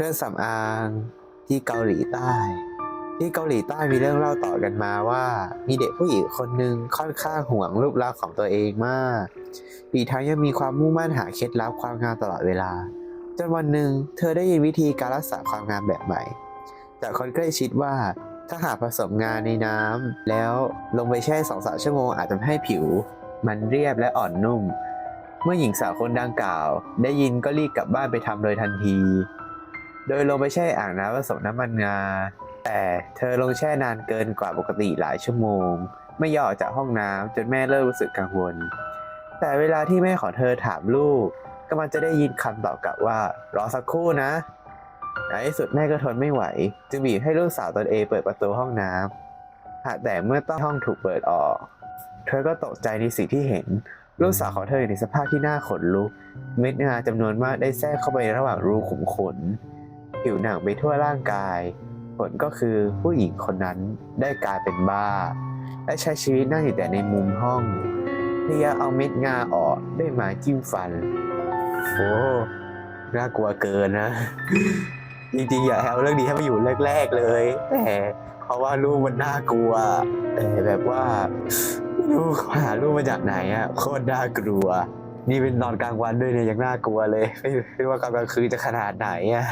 รื่องสำอางที่เกาหลีใต้ ที่เกาหลีใต้มีเรื่องเล่าต่อกันมาว่า มีเด็กผู้หญิงคนหนึ่งค่อนข้างห่วงรูปลักษณ์ของตัวเองมากอีกทั้งยังมีความมุ่งมั่นหาเคล็ดลับความงามตลอดเวลาจนวันหนึ่งเธอได้ยินวิธีการรักษาความงามแบบใหม่ จากคนใกล้ชิดว่าถ้าหากผสมงานในน้ำแล้วลงไปแช่สองสามชั่วโมงอาจจะทำให้ผิว มันเรียบและอ่อนนุ่ม เมื่อหญิงสาวคนดังกล่าว ได้ยินก็รีบกลับบ้านไปทำโดยทันที โดยลงไปแช่อ่างน้ำผสมน้ำมันงา แต่เธอลงแช่นานเกินกว่าปกติหลายชั่วโมง ไม่ยอมออกจากห้องน้ำจนแม่เริ่มรู้สึกกังวล แต่เวลาที่แม่ของเธอถามลูก ก็มันจะได้ยินคำตอบกลับว่ารอสักครู่นะในที่สุดแม่ก็ทนไม่ไหว จึงบีบให้ลูกสาวตนเองเปิดประตูห้องน้ำหากแต่เมื่อต้องห้องถูกเปิดออก เธอก็ตกใจในสิ่งที่เห็นลูกสาวของเธออยู่ในสภาพที่น่าขนลุก เม็ดงาจำนวนมากได้แทรกเข้าไประหว่างรูขุมขน ผิวหนังไปทั่วร่างกาย ผลก็คือผู้หญิงคนนั้นได้กลายเป็นบ้า และใช้ชีวิตนั่งอยู่แต่ในมุมห้องพยายามเอาเม็ดงาออกด้วยไม้จิ้มฟัน โอ้น่ากลัวเกินนะ จริงๆ อยากเอาเรื่องนี้ให้มาอยู่แรก ๆ เลย แต่เพราะว่ารูปมันน่ากลัว แต่แบบว่าไม่รู้ขาหารูปมาจากไหนอะโคตรน่ากลัว นี่เป็นนอนกลางวันด้วยเนี่ยยังน่ากลัวเลย ไม่ไม่ว่ากลางคืนจะขนาดไหนอะ